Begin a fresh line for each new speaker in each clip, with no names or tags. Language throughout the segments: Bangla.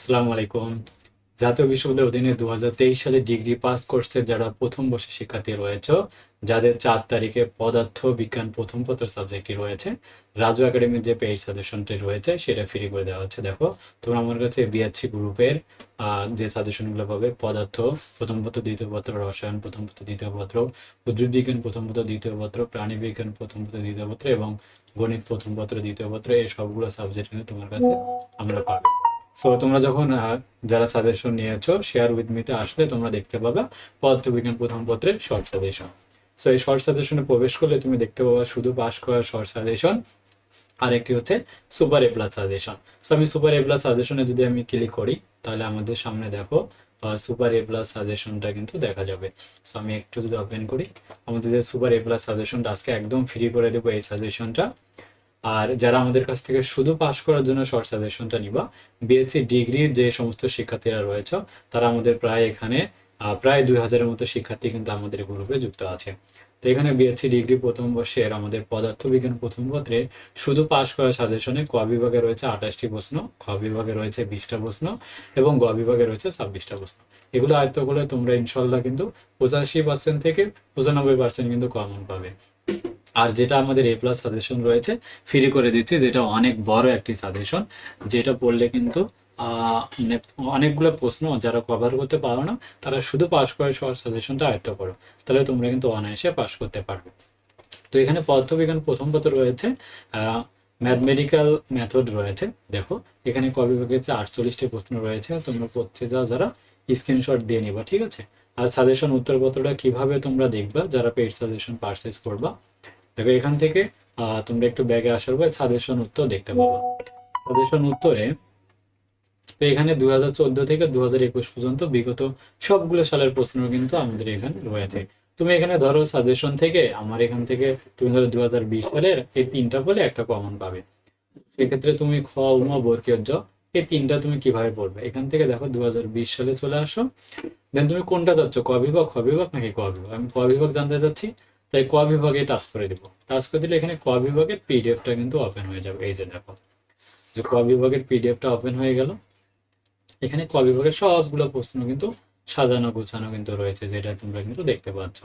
আসসালামু আলাইকুম। জাতীয় বিশ্ববিদ্যালয়ের অধীনে দু হাজার তেইশ সালে ডিগ্রি পাস কোর্সের যারা প্রথম বর্ষের শিক্ষার্থী রয়েছে, যাদের চার তারিখে পদার্থ বিজ্ঞান প্রথম পত্র সাবজেক্টটি রয়েছে। রাজু একাডেমির যে পেইড সাজেশনটি রয়েছে, সেটা ফ্রি করে দেওয়া হচ্ছে। দেখো, তোমরা আমার কাছে বিএসসি গ্রুপের যে সাজেশনগুলো পাবে, পদার্থ, প্রথম পত্র, দ্বিতীয় পত্র, রসায়ন, প্রথম পত্র, দ্বিতীয় পত্র, উদ্ভিদ বিজ্ঞান, প্রথম পত্র, দ্বিতীয় পত্র, প্রাণী বিজ্ঞান, প্রথম পত্র, দ্বিতীয় পত্র এবং গণিত, প্রথম পত্র, দ্বিতীয় পত্র, এই সবগুলো সাবজেক্ট কিন্তু তোমার কাছে আমরা পাবে। সো তোমরা যখন যারা সাজেশন নিয়েছো শেয়ার উইথ মিতে আসলে তোমরা দেখতে পাবে পদার্থবিজ্ঞান প্রথম পত্রের শর্ট সাজেশন সো এই শর্ট সাজেশনে প্রবেশ করলে তুমি দেখতে পাবা শুধু পাস করা শর্ট সাজেশন আর একটি হচ্ছে super A plus suggestion so আমি সুপার এ প্লাস সাজেশনে যদি আমি ক্লিক করি, তাহলে আমাদের সামনে দেখো সুপার এ প্লাস সাজেশনটা কিন্তু দেখা যাবে। সো আমি একটু যদি ওপেন করি, আমাদের যে সুপার এ প্লাস সাজেশনটা আজকে একদম ফ্রি করে দেবো এই সাজেশনটা আর যারা আমাদের কাছ থেকে শুধু পাশ করার জন্য শর্ট সাজেশনটা নিবা বিএসসি ডিগ্রির যে সমস্ত শিক্ষার্থীরা রয়েছে, তারা আমাদের প্রায় এখানে প্রায় দুই হাজারের মতো শিক্ষার্থী কিন্তু আমাদের গ্রুপে যুক্ত আছে। তো এখানে বিএসসি ডিগ্রি প্রথম বর্ষের আমাদের পদার্থবিজ্ঞান প্রথম পত্রে শুধু পাশ করা সাজেশনে ক বিভাগে রয়েছে আঠাশটি প্রশ্ন, খ বিভাগে রয়েছে বিশটা প্রশ্ন এবং গ বিভাগে রয়েছে ছাব্বিশটা প্রশ্ন। এগুলো আয়ত্ত করলে তোমরা ইনশাল্লাহ কিন্তু পঁচাশি পার্সেন্ট থেকে পঁচানব্বই পার্সেন্ট কিন্তু কমন পাবে। আর যেটা আমাদের এ প্লাস সাজেশন রয়েছে ফ্রি করে দিচ্ছি, যেটা অনেক বড় একটি সাজেশন যেটা পড়লে কিন্তু মানে অনেকগুলো প্রশ্ন যারা কভার করতে পারো না, তারা শুধু পাশ করে শর্ট সাজেশনটা আয়ত্ত করো। তাহলে তোমরা কিন্তু অনায়াসে পাশ করতে পারবে। তো এখানে পদার্থবিজ্ঞান প্রথম পত্র রয়েছে ম্যাথমেটিক্যাল মেথড রয়েছে। দেখো, এখানে ক বিভাগে হচ্ছে আটচল্লিশটি প্রশ্ন রয়েছে, তোমরা পড়তে যাও যারা স্ক্রিনশট দিয়ে নিবা, ঠিক আছে? আর সাজেশন উত্তরপত্রটা কীভাবে তোমরা দেখবা, যারা পেইড সাজেশন পারচেস করবা? দেখো, এখান থেকে তোমরা একটু ব্যাগে আসার পর সাজেশন উত্তর দেখতে পাবো সাজেশন উত্তরে, তো এখানে দুই হাজার থেকে দু হাজার একুশ পর্যন্ত বিগত সবগুলো সালের প্রশ্ন কিন্তু আমাদের এখানে রয়েছে। তুমি এখানে ধরো সাজেশন থেকে, আমার এখান থেকে তুমি ধরো দু হাজার বিশ সালের এই তিনটা বলে একটা কমন পাবে। সেক্ষেত্রে তুমি খ উমা বর্গীয় জ, এই তিনটা তুমি কীভাবে পড়বে? এখান থেকে দেখো দু হাজার বিশ সালে চলে আসো। দেন তুমি কোনটা যাচ্ছ ক বিভাগ নাকি ক বিভাগ? আমি ক বিভাগ জানতে চাচ্ছি। তাই ক বিভাগে টাচ করে দিব। টাচ করে দিলে এখানে ক বিভাগের পিডিএফটা কিন্তু ওপেন হয়ে যাবে। এই যে দেখো, যে ক বিভাগের পিডিএফটা ওপেন হয়ে গেল। এখানে ক বিভাগের সবগুলো প্রশ্ন কিন্তু সাজানো, গোছানো কিন্তু রয়েছে, যেটা তোমরা কিন্তু দেখতে পাচ্ছ।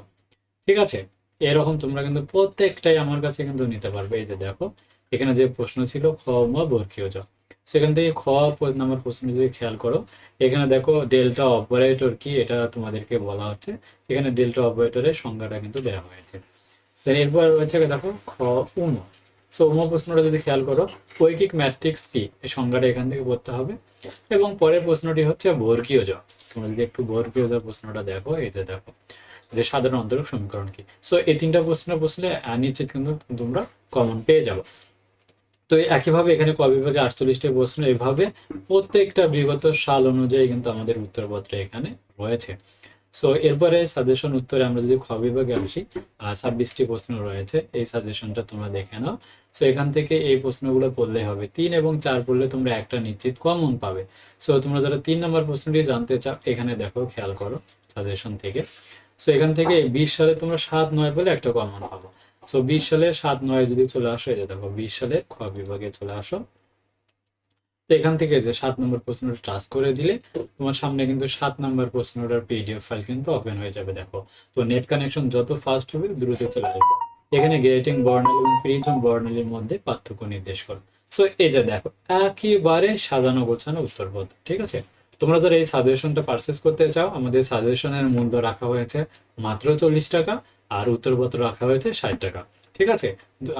ঠিক আছে? এরকম তোমরা কিন্তু প্রত্যেকটাই আমার কাছে কিন্তু নিতে পারবে। এই যে দেখো, এখানে যে প্রশ্ন ছিল খ, ম বর্গীয় জ। সেখান থেকে খ নাম্বার প্রশ্ন যদি খেয়াল করো, এখানে দেখো ডেল্টা অপারেটর কি, এটা তোমাদেরকে বলা হচ্ছে। এখানে ডেল্টা অপারেটরের সংজ্ঞাটা কিন্তু দেওয়া হয়েছে। এরপর রয়েছে দেখো, খ, উম। সো উম প্রশ্নটা যদি খেয়াল করো ঐকিক ম্যাট্রিক্স কি? এই সংজ্ঞাটা এখান থেকে পড়তে হবে। এবং পরের প্রশ্নটি হচ্ছে বর্গীয় জ। তোমরা যদি একটু বর্গীয় জ প্রশ্নটা দেখো, এই যে দেখো, যে সাধারণ অন্তরক সমীকরণ কি? সো এই তিনটা প্রশ্ন বসলে নিশ্চিত কিন্তু তোমরা কমন পেয়ে যাব। তো একইভাবে এখানে ক বিভাগে আটচল্লিশটি প্রশ্ন, এভাবে প্রত্যেকটা বিগত সাল অনুযায়ী কিন্তু আমাদের উত্তরপত্রে এখানে রয়েছে। সো এরপরে সাজেশন উত্তরে আমরা যদি খ বিভাগে আসি ছাব্বিশটি প্রশ্ন রয়েছে, এই সাজেশনটা তোমরা দেখে নাও। সো এখান থেকে এই প্রশ্নগুলো পড়লে হবে তিন এবং চার পড়লে তোমরা একটা নিশ্চিত কমন পাবে। সো তোমরা যারা তিন নম্বর প্রশ্নটি জানতে চাও, এখানে দেখো, খেয়াল করো সাজেশন থেকে। সো এখান থেকে বিশ সালে তোমরা সাত, নয় বলে একটা কমন পাবো। সো বিশ সালে সাত, নয় যদি চলে আসো, এই যে দেখো, বিশ সালে খ বিভাগে চলে আসো। এখান থেকে যে সাত নম্বর প্রশ্নটা টাচ করে দিলে তোমার সামনে কিন্তু সাত নম্বর প্রশ্নটার পিডিএফ ফাইল কিন্তু ওপেন হয়ে যাবে, দেখো। তো নেট কানেকশন যত ফাস্ট হবে, দ্রুত চলে আসবে। এখানে গ্রেটিং বর্ণালী এবং প্রিজম বর্ণালীর মধ্যে পার্থক্য নির্দেশ করো। সো এই যে দেখো, একেবারে সাজানো গোছানো উত্তরপত্র ঠিক আছে? তোমরা যারা এই সাজেশনটা পারচেস করতে চাও, আমাদের সাজেশনের মূল্য রাখা হয়েছে মাত্র চল্লিশ টাকা। আর উত্তরপত্র রাখা হয়েছে ষাট টাকা। ঠিক আছে?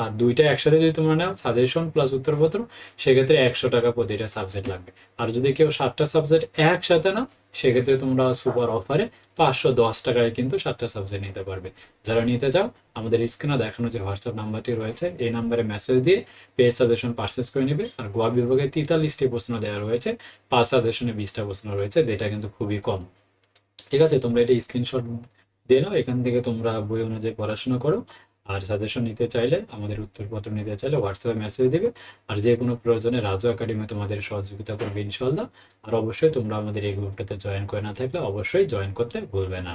আর দুইটা একসাথে যদি তোমরা নাও সাজেশন প্লাস উত্তরপত্র, সেক্ষেত্রে একশো টাকা প্রতিটা সাবজেক্ট লাগবে। আর যদি কেউ সাতটা সাবজেক্ট একসাথে নাও, সেক্ষেত্রে তোমরা সুপার অফারে পাঁচশো দশ টাকায় কিন্তু সাতটা সাবজেক্ট নিতে পারবে। যারা নিতে চাও, আমাদের স্ক্রিনে দেখানো যে হোয়াটসঅ্যাপ নাম্বারটি রয়েছে, এই নাম্বারে মেসেজ দিয়ে পেজ সাজেশন পারচেস করে নেবে। আর গোয়া বিভাগে তেতাল্লিশটি প্রশ্ন দেওয়া রয়েছে, পাঁচ সাজেশনে বিশটা প্রশ্ন রয়েছে, যেটা কিন্তু খুবই কম। ঠিক আছে? তোমরা এটা স্ক্রিনশট দিয়ে নাও, এখান থেকে তোমরা বই অনুযায়ী পড়াশোনা করো। আর সাজেশন নিতে চাইলে আমাদের উত্তরপত্র নিতে চাইলে হোয়াটসঅ্যাপে মেসেজ দিবে। আর যে কোনো প্রয়োজনে রাজু একাডেমি তোমাদের সহযোগিতা করবে ইনশাল্লাহ আর অবশ্যই তোমরা আমাদের এই গ্রুপটাতে জয়েন করে না থাকলে অবশ্যই জয়েন করতে ভুলবে না।